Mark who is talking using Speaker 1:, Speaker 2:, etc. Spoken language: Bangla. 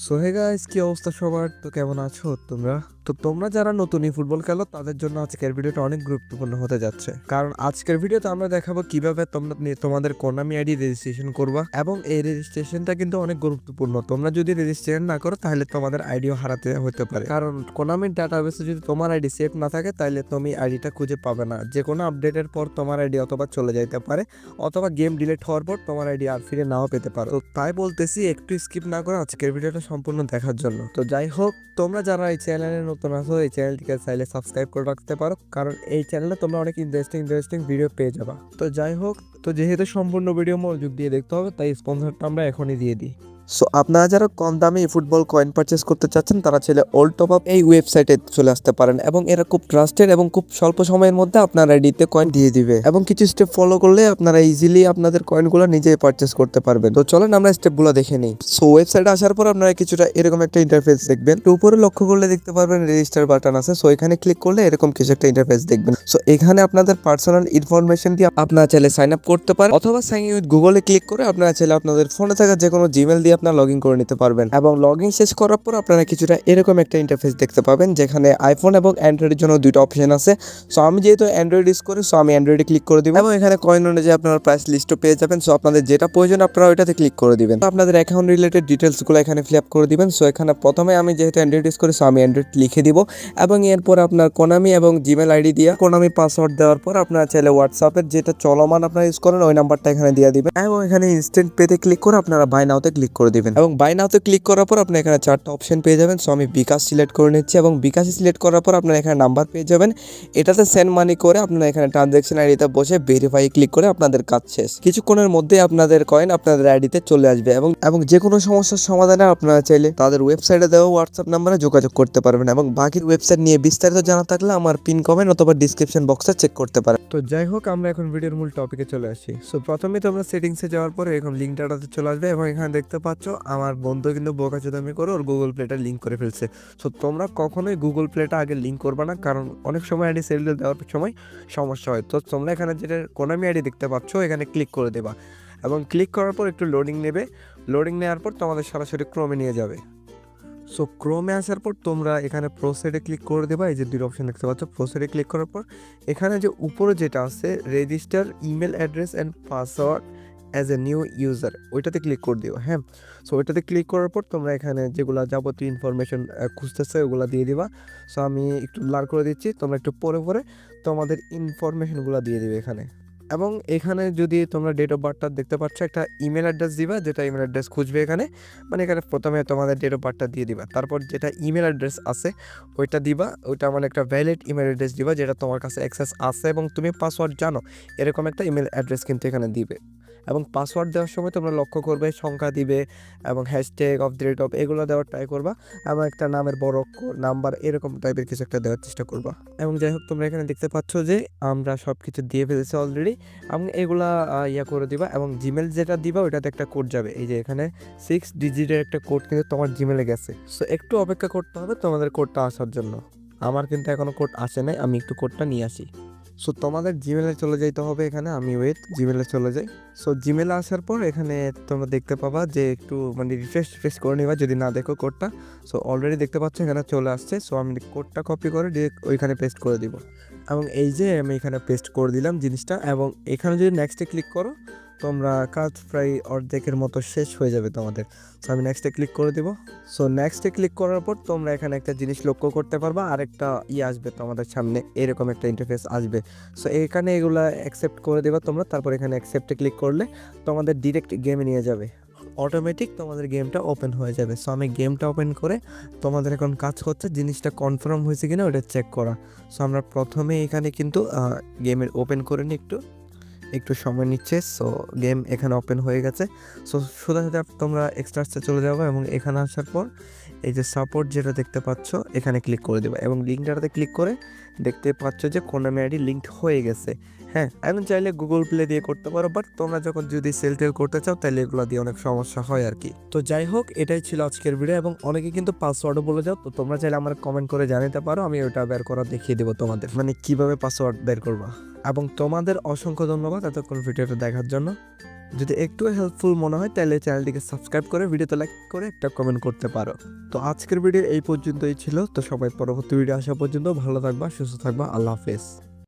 Speaker 1: সো হে কি অবস্থা সবার? তো কেমন আছো তোমরা? তো তোমরা যারা নতুন ফুটবল খেলো, তাদের জন্য আজকের ভিডিওটা অনেক গুরুত্বপূর্ণ হতে যাচ্ছে। কারণ আজকের ভিডিওতে আমরা দেখাবো কীভাবে তোমরা তোমাদের কোনামি আইডি রেজিস্ট্রেশন করবা এবং এই রেজিস্ট্রেশনটা কিন্তু অনেক গুরুত্বপূর্ণ। তোমরা যদি রেজিস্ট্রেশন না করো, তাহলে তোমাদের আইডিও হারাতে হতে পারে। কারণ কোনামির ডাটাবেসে যদি তোমার আইডি সেভ না থাকে, তাহলে তুমি আইডিটা খুঁজে পাবে না। যে কোনো আপডেটের পর তোমার আইডি অথবা চলে যাইতে পারে, অথবা গেম ডিলেট হওয়ার পর তোমার আইডি আর ফিরে নাও পেতে পারো। তো তাই বলতেছি, একটু স্কিপ না করে আজকের ভিডিওটা সম্পূর্ণ দেখার জন্য। তো যাই হোক, তোমরা যারা এই চ্যানেলে নতুন আছো, এই চ্যানেলটিকে চাইলে সাবস্ক্রাইব করে রাখতে পারো। কারণ এই চ্যানেলে তোমরা অনেক ইন্টারেস্টিং ইন্টারেস্টিং ভিডিও পেয়ে যাবা। তো যাই হোক, তো যেহেতু সম্পূর্ণ ভিডিও মনোযোগ দিয়ে দেখতে হবে, তাই স্পন্সরটা আমরা এখনই দিয়ে দিই। সো আপনারা যারা কম দামে ফুটবল কয়েন পারচেস করতে চাচ্ছেন, তারা ছেলে ওল্ড টপ আপ এই ওয়েবসাইটে চলে আসতে পারেন এবং এরা খুব ট্রাস্টেড এবং খুব স্বল্প সময়ের মধ্যে আপনার আইডিতে কয়েন দিয়ে দিবে এবং কিছু স্টেপ ফলো করলে আপনারা ইজিলি আপনাদের কয়েনগুলো নিজেই পারচেস করতে পারবেন। তো চলেন আমরা স্টেপগুলো দেখে নিই। সো ওয়েবসাইটে আসার পর আপনারা কিছুটা এরকম একটা ইন্টারফেস দেখবেন। তো উপরে লক্ষ্য করলে দেখতে পারবেন রেজিস্টার বাটন আছে। সো এখানে ক্লিক করলে এরকম কিছু একটা ইন্টারফেস দেখবেন। সো এখানে আপনাদের পার্সোনাল ইনফরমেশন দিয়ে আপনারা চাইলে সাইন আপ করতে পারেন। অথবা সাইন ইন উইথ গুগলে ক্লিক করে আপনারা চাইলে আপনাদের ফোনে থাকা যে কোনো জিমেল দিয়ে আপনারা লগ করে নিতে পারবেন। এবং লগ শেষ করার পর আপনারা কিছুটা এরকম একটা ইন্টারফেস দেখতে পাবেন, যেখানে আইফোন এবং অ্যান্ড্রয়েডের জন্য দুইটা অপশন আছে। সো আমি যেহেতু অ্যান্ড্রয়েড ইউজ করি সো আমি অ্যান্ড্রয়েডে ক্লিক করে দিব। এবং এখানে কয়েন অনুযায়ী আপনারা প্রাইস লিস্টও পেয়ে যাবেন। সো আপনাদের যেটা প্রয়োজন, আপনারা ওইটাতে ক্লিক করে দিবেন। তো আপনাদের অ্যাকাউন্ট রিলেটেড ডিটেলসগুলো এখানে ফিল আপ করে দিবেন। সো এখানে প্রথমে আমি যেহেতু অ্যান্ড্রয়েড ইউজ করি সো আমি অ্যান্ড্রয়েড লিখে দিব। এবং এরপর আপনার কোনামি এবং জিমেল আইডি দিয়ে কোনামি পাসওয়ার্ড দেওয়ার পর আপনারা চাইলে হোয়াটসঅ্যাপের যেটা চলমান আপনারা ইউজ করেন, ওই নাম্বারটা এখানে দিয়ে দিবেন। এবং এখানে ইনস্ট্যান্ট পেতে ক্লিক করে আপনারা বাই নাওতে ক্লিক করে দিবেন। এবং বাই নাওতে ক্লিক করার পর আপনি এখানে চারটা অপশন পেয়ে যাবেন। সো আমি বিকাশ সিলেক্ট করে নিচ্ছি এবং বিকাশ সিলেক্ট করার পর আপনারা এখানে নাম্বার পেয়ে যাবেন। এটাতে সেন্ড মানি করে আপনারা এখানে ট্রানজ্যাকশন আইডিতে বসে ভেরিফাই ক্লিক করে আপনাদের কাজ শেষ। কিছুক্ষণের মধ্যে আপনাদের কয়েন আপনাদের আইডিতে চলে আসবে এবং এবং যে কোনো সমস্যার সমাধানে আপনারা চাইলে তাদের ওয়েবসাইটে দেওয়া হোয়াটসঅ্যাপ নাম্বারে যোগাযোগ করতে পারবেন এবং বাকি ওয়েবসাইট নিয়ে বিস্তারিত জানা থাকলে আমার পিন কমেন্ট অথবা ডিসক্রিপশন বক্সে চেক করতে পারেন। তো যাই হোক, আমরা এখন ভিডিওর মূল টপিকে চলে আসি। সো প্রথমে তোমরা সেটিংসে যাওয়ার পরে এরকম লিঙ্ক ডাটাতে চলে আসবে এবং এখানে দেখতে পাচ্ছ আমার বন্ধু কিন্তু বোকা চোদামি করে ওর গুগল প্লেটা লিঙ্ক করে ফেলছে। সো তোমরা কখনোই গুগল প্লেটা আগে লিঙ্ক করবে না, কারণ অনেক সময় আইডি সেল দেওয়ার সময় সমস্যা হয়। তো তোমরা এখানে যেটা কোনামি আইডি দেখতে পাচ্ছ, এখানে ক্লিক করে দেবা। এবং ক্লিক করার পর একটু লোডিং নেবে। লোডিং নেওয়ার পর তোমাদের সরাসরি ক্রমে নিয়ে যাবে। সো ক্রোমে আসার পর তোমরা এখানে প্রোসেডে ক্লিক করে দেবা। এই যে দুটো অপশন দেখতে পাচ্ছ প্রোসেডে ক্লিক করার পর এখানে যে উপরে যেটা আছে register email address and password as a new user ওইটাতে ক্লিক করে দিও হ্যাঁ? সো ওইটাতে ক্লিক করার পর তোমরা এখানে যেগুলো যাবতীয় ইনফরমেশন খুঁজতেছে, ওগুলো দিয়ে দিবা। সো আমি একটু লার করে দিচ্ছি, তোমরা একটু পরে পরে তোমাদের ইনফরমেশনগুলো দিয়ে দিবে এখানে। এবং এখানে যদি তোমরা ডেট অফ বার্থটা দেখতে পাচ্ছ, একটা ইমেল অ্যাড্রেস দিবা, যেটা ইমেল অ্যাড্রেস খুঁজবে এখানে। মানে এখানে প্রথমে তোমাদের ডেট অফ বার্থটা দিয়ে দিবা। তারপর যেটা ইমেল অ্যাড্রেস আছে, ওইটা দিবা। ওইটা মানে একটা ভ্যালিড ইমেল অ্যাড্রেস দিবা, যেটা তোমার কাছে অ্যাক্সেস আছে এবং তুমি পাসওয়ার্ড জানো। এরকম একটা ইমেল অ্যাড্রেস কিন্তু এখানে দিবে। এবং পাসওয়ার্ড দেওয়ার সময় তোমরা লক্ষ্য করবে, সংখ্যা দিবে এবং হ্যাশট্যাগ অফ রেট অফ এগুলো দেওয়ার ট্রাই করবা এবং একটা নামের বড় নাম্বার এরকম টাইপের কিছু একটা দেওয়ার চেষ্টা করবা। এবং যাই হোক, তোমরা এখানে দেখতে পাচ্ছ যে আমরা সব কিছু দিয়ে ফেলেছি অলরেডি এবং এগুলা ইয়া করে দিবা এবং জিমেল যেটা দিবা ওইটাতে একটা কোড যাবে। এই যে এখানে সিক্স ডিজিটের একটা কোড কিন্তু তোমার জিমেলে গেছে। সো একটু অপেক্ষা করতে হবে তোমাদের কোডটা আসার জন্য। আমার কিন্তু এখনও কোড আসে নাই, আমি একটু কোডটা নিয়ে আসি। সো তোমাদের জিমেলে চলে যাইতে হবে এখানে, আমি ওয়েট জিমেলে চলে যাই। সো জিমেলে আসার পর এখানে তোমরা দেখতে পাবা যে একটু মানে রিফ্রেশ রিফ্রেশ করে নেবা যদি না দেখো কোডটা সো অলরেডি দেখতে পাচ্ছ এখানে চলে আসছে। সো আমি কোডটা কপি করে ডিরেক্ট ওইখানে পেস্ট করে দিব। এবং এই যে আমি এখানে পেস্ট করে দিলাম জিনিসটা, এবং এখানে যদি নেক্সটে ক্লিক করো তোমরা কাজ প্রায় অর্ধেকের মতো শেষ হয়ে যাবে তোমাদের। সো আমি নেক্সটে ক্লিক করে দিব। সো নেক্সটে ক্লিক করার পর তোমরা এখানে একটা জিনিস লক্ষ্য করতে পারবা, আরেকটা ইয়ে আসবে তোমাদের সামনে, এরকম একটা ইন্টারফেস আসবে। সো এখানে এগুলা অ্যাকসেপ্ট করে দেবা তোমরা, তারপর এখানে অ্যাকসেপ্টে ক্লিক করলে তোমাদের ডিরেক্ট গেমে নিয়ে যাবে। অটোমেটিক তোমাদের গেমটা ওপেন হয়ে যাবে। সো আমি গেমটা ওপেন করে তোমাদের এখন কাজ হচ্ছে জিনিসটা কনফার্ম হয়েছে কিনা ওটা চেক করা। সো আমরা প্রথমে এখানে কিন্তু গেমের ওপেন করে নিই একটু। একটু সময় নিচ্ছে সো গেম এখানে ওপেন হয়ে গেছে। সো সোজা সোজা তোমরা এক্সট্রাসে চলে যাব এবং এখানে আসার পর এই যে সাপোর্ট যেটা দেখতে পাচ্ছ, এখানে ক্লিক করে দেবে এবং লিঙ্কটাতে ক্লিক করে দেখতে পাচ্ছ যে কোনামি আইডি লিঙ্ক হয়ে গেছে। হ্যাঁ এখন চাইলে গুগল প্লে দিয়ে করতে পারো বাট তোমরা যখন যদি সেল টেল করতে চাও তাহলে এগুলো দিয়ে অনেক সমস্যা হয় আর কি। তো যাই হোক, এটাই ছিল আজকের ভিডিও এবং অনেকে কিন্তু পাসওয়ার্ডও বলে যাও, তো তোমরা চাইলে আমার কমেন্ট করে জানাতে পারো, আমি ওটা বের করা দেখিয়ে দেবো তোমাদের। মানে কীভাবে পাসওয়ার্ড বের করবা। এবং তোমাদের অসংখ্য ধন্যবাদ এতক্ষণ ভিডিওটা দেখার জন্য। যদি একটু হেল্পফুল মনে হয় তাহলে চ্যানেলটিকে সাবস্ক্রাইব করে ভিডিওতে লাইক করে একটা কমেন্ট করতে পারো। তো আজকের ভিডিও এই পর্যন্তই ছিল, তো সবাই পরবর্তী ভিডিও আসা পর্যন্ত ভালো থাকবা, সুস্থ থাকবা, আল্লাহ হাফেজ।